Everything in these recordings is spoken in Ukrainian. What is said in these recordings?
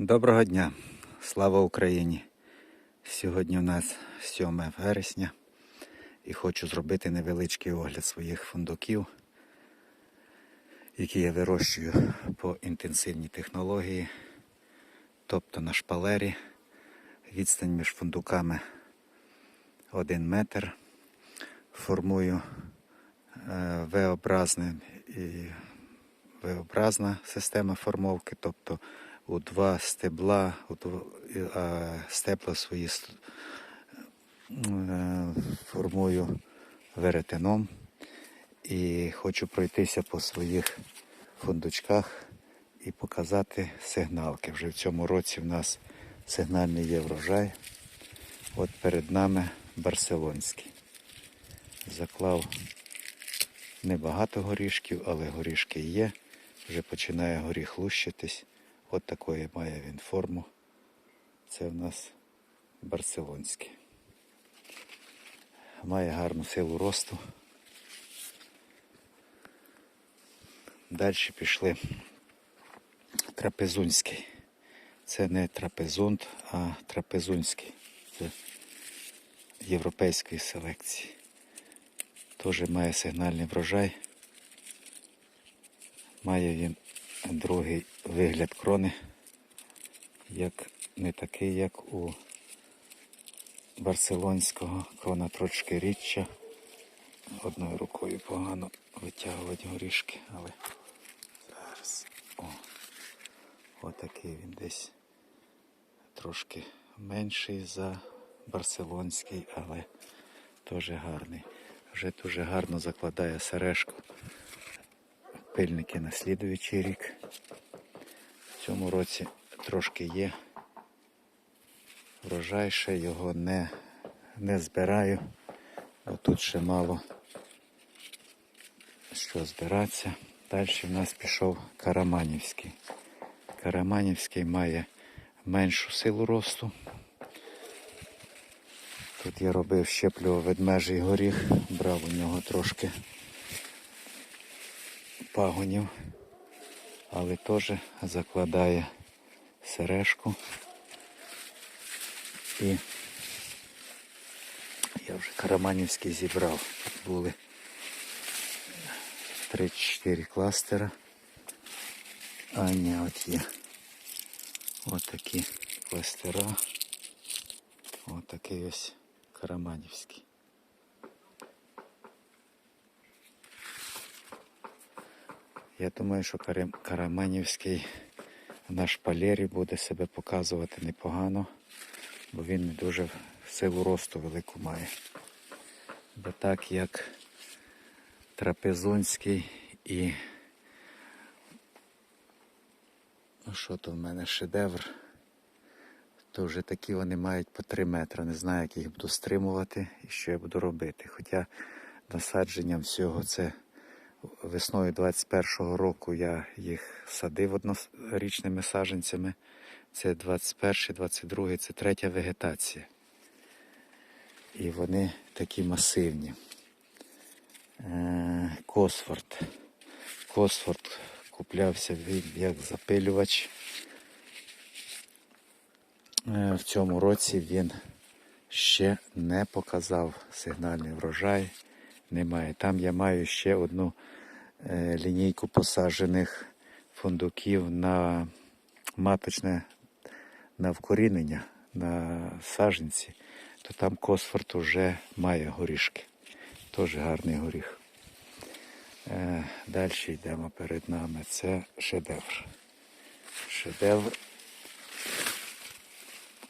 Доброго дня, слава Україні! Сьогодні у нас 7 вересня і хочу зробити невеличкий огляд своїх фундуків, які я вирощую по інтенсивній технології, тобто на шпалері. Відстань між фундуками 1 метр. Формую е, V-образна система формовки, тобто у два стебла, а стебла свої е, формую веретеном і хочу пройтися по своїх фундучках і показати сигналки. Вже в цьому році в нас сигнальний є врожай. От перед нами барселонський. Заклав небагато горішків, але горішки є. Вже починає горіх лущитись. От такої має він форму. Це в нас барселонський. Має гарну силу росту. Далі пішли трапезунський. Це не трапезунт, а трапезунський. Це європейської селекції. Теж має сигнальний врожай. Має він другий вигляд крони, як не такий, як у барселонського. Крона трошки рідча. Одною рукою погано витягувати горішки, але зараз. О, отакий він десь трошки менший за барселонський, але теж гарний. Вже дуже гарно закладає сережку. Пильники на слідуючий рік. В цьому році трошки є. Врожай ще його не, не збираю, бо тут ще мало що збиратися. Далі в нас пішов Караманівський. Караманівський має меншу силу росту. Тут я робив щеплював ведмежий горіх, брав у нього трошки пагонів, але теж закладає сережку. І я вже Караманівський зібрав. Були 3-4 кластера. А ні, от є. От такі кластера. От такий ось Караманівський. Я думаю, що Карам- Караманівський на шпалері буде себе показувати непогано, бо він не дуже силу росту велику має. Бо так як трапезунський і ну що то в мене шедевр, то вже такі вони мають по 3 метри. Не знаю, як їх буду стримувати і що я буду робити. Хоча насадженням всього це весною 21-го року я їх садив однорічними саджанцями. Це 21, 22, це третя вегетація. І вони такі масивні. Е, Косфорд. Косфорд куплявся як запилювач. Е, В цьому році він ще не показав сигнальний врожай. Немає. Там я маю ще одну е, лінійку посаджених фундуків на маточне на вкорінення на саженці, то там Косфорд вже має горішки. Теж гарний горіх. Е, Далі йдемо перед нами. Це шедевр. Шедевр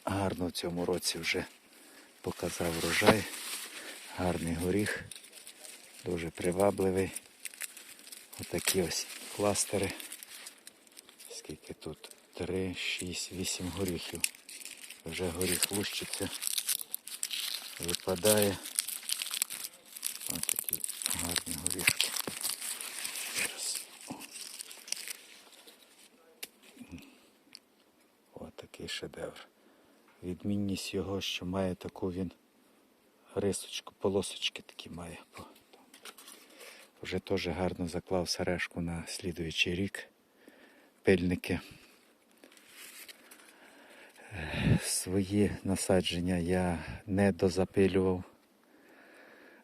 гарно в цьому році вже показав врожай. Гарний горіх, дуже привабливий. Отакі ось кластери. Скільки тут? 3, 6, 8 горіхів. Вже горіх лущиться, випадає. Ось такі гарні горішки. Ось такий шедевр. Відмінність його, що має таку він рисочку, полосочки такі має. Вже теж гарно заклав сережку на слідуючий рік. Пильники свої насадження я не дозапилював.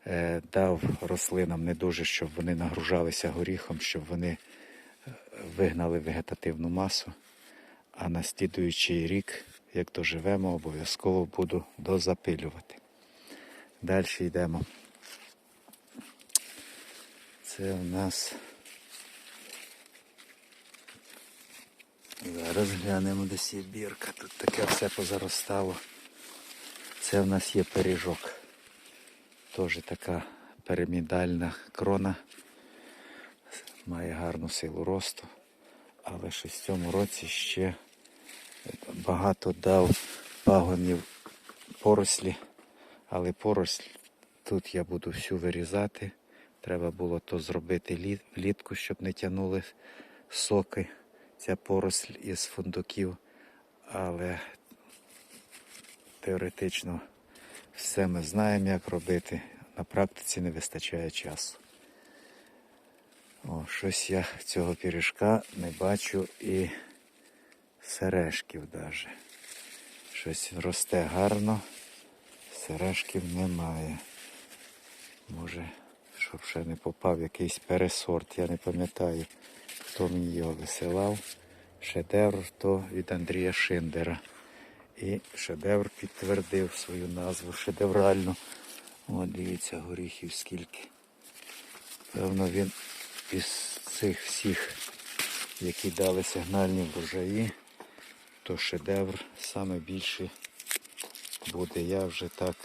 Е, Дав рослинам не дуже, щоб вони нагружалися горіхом, щоб вони е, вигнали вегетативну масу. А на слідуючий рік, як доживемо, обов'язково буду дозапилювати. Далі йдемо. Це у нас. Зараз глянемо, десь є бірка. Тут таке все позаростало. Це в нас є пиріжок. Теж така пирамідальна крона. Має гарну силу росту. Але ще в цьому році ще багато дав пагонів порослі. Але поросль тут я буду всю вирізати. Треба було то зробити лі- влітку, щоб не тягнули соки ця поросль із фундуків. Але теоретично все ми знаємо, як робити. На практиці не вистачає часу. О, щось я цього пірішка не бачу і сережків навіть. Щось росте гарно, сережків немає. Може, щоб ще не попав якийсь пересорт, я не пам'ятаю, хто мені його висилав. Шедевр то від Андрія Шиндера. І шедевр підтвердив свою назву шедевральну. О, дивіться, горіхів скільки. Певно, він із цих всіх, які дали сигнальні врожаї, то шедевр саме більше буде. Я вже так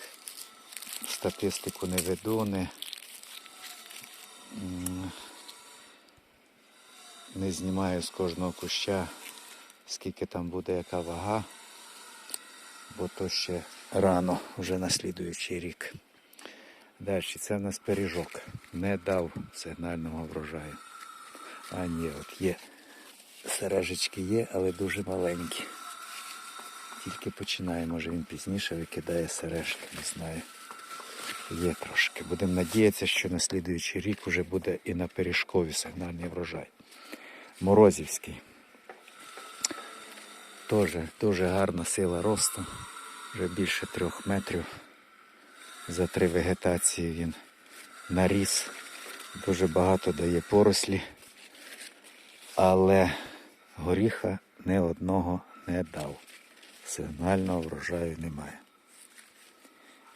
статистику не веду, не, не знімаю з кожного куща, скільки там буде яка вага, бо то ще рано, вже на слідуючий рік. Далі це в нас пиріжок. Не дав сигнального врожаю. А ні, от є. Сережечки є, але дуже маленькі. Тільки починає, може він пізніше викидає сережки, не знаю. Є трошки. Будемо надіятися, що на слідуючий рік вже буде і на пиріжкові сигнальний врожай. Морозівський. Теж дуже гарна сила росту. Вже більше трьох метрів. За три вегетації він наріс. Дуже багато дає порослі. Але горіха не одного не дав. Сигнального врожаю немає.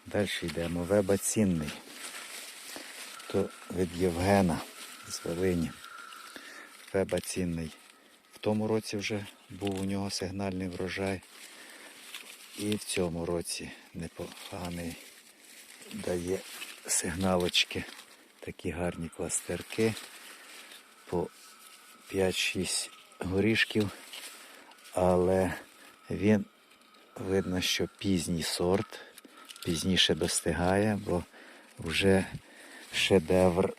Далі йдемо. Веба цінний. То від Євгена з Волині. Веба цінний. В тому році вже був у нього сигнальний врожай. І в цьому році непоганий дає сигналочки. Такі гарні кластерки по 5-6 горішків. Але він видно, що пізній сорт, пізніше достигає, бо вже шедевр.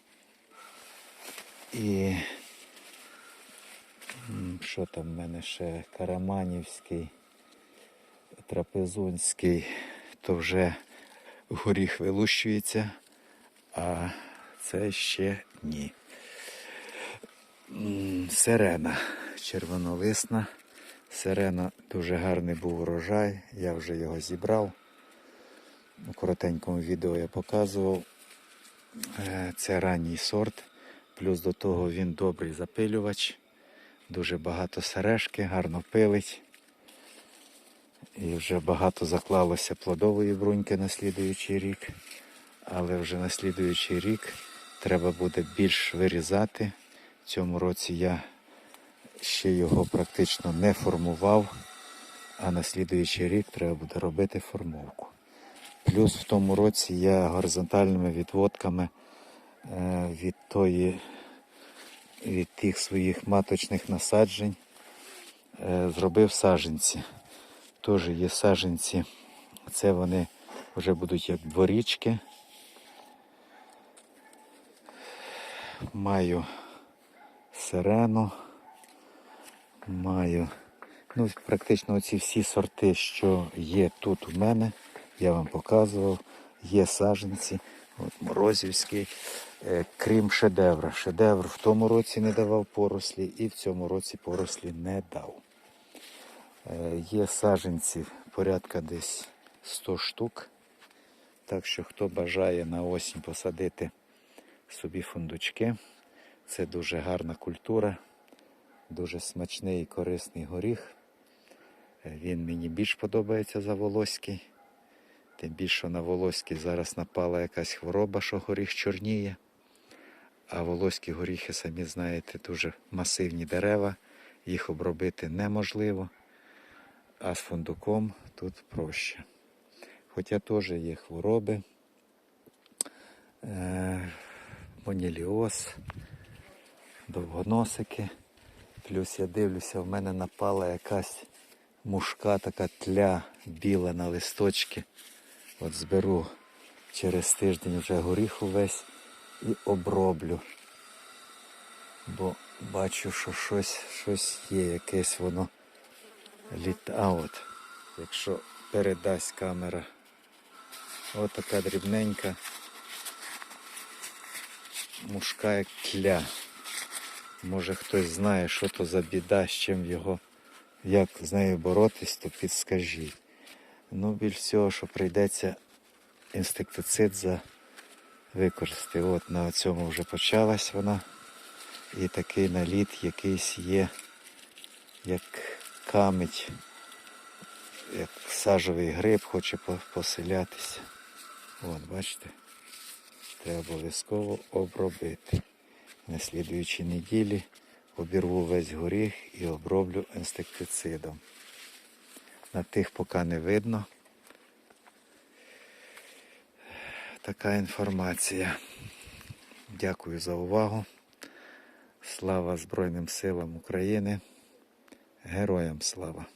І що там в мене ще Караманівський, Трапезунський, то вже горіх вилущується, а це ще ні. Сирена червонолисна. Сирена дуже гарний був урожай, я вже його зібрав. У коротенькому відео я показував. Е, Це ранній сорт. Плюс до того він добрий запилювач. Дуже багато сережки, гарно пилить. І вже багато заклалося плодової бруньки на слідуючий рік. Але вже на слідуючий рік треба буде більш вирізати. В цьому році я ще його практично не формував, а на слідуючий рік треба буде робити формовку. Плюс в тому році я горизонтальними відводками е, від тої, від тих своїх маточних насаджень е, зробив саженці. Теж є саженці. Це вони вже будуть як дворічки. Маю сирену. Маю. Ну, практично ці всі сорти, що є тут у мене, я вам показував. Є саженці, от Морозівський, е, крім шедевра. Шедевр в тому році не давав порослі і в цьому році порослі не дав. Е, Є саженці порядка десь 100 штук. Так що хто бажає на осінь посадити собі фундучки, це дуже гарна культура, дуже смачний і корисний горіх. Е, Він мені більш подобається за волоський. Тим більше на волоський зараз напала якась хвороба, що горіх чорніє. А волоські горіхи, самі знаєте, дуже масивні дерева, їх обробити неможливо. А з фундуком тут проще. Хоча теж є хвороби, е, моніліоз, довгоносики. Плюс я дивлюся, в мене напала якась мушка, така тля біла на листочки. От зберу через тиждень вже горіх увесь і оброблю. Бо бачу, що щось, щось є, якесь воно літа. От, якщо передасть камера. От така дрібненька мушка як тля. Може хтось знає, що то за біда, з чим його, як з нею боротись, то підскажіть. Ну, більш всього, що прийдеться інсектицид за використати. От на цьому вже почалась вона. І такий наліт якийсь є, як камедь, як сажовий гриб хоче поселятися. От, бачите, треба обов'язково обробити. На слідуючій неділі обірву весь горіх і оброблю інсектицидом. На тих поки не видно. Така інформація. Дякую за увагу. Слава Збройним силам України. Героям слава!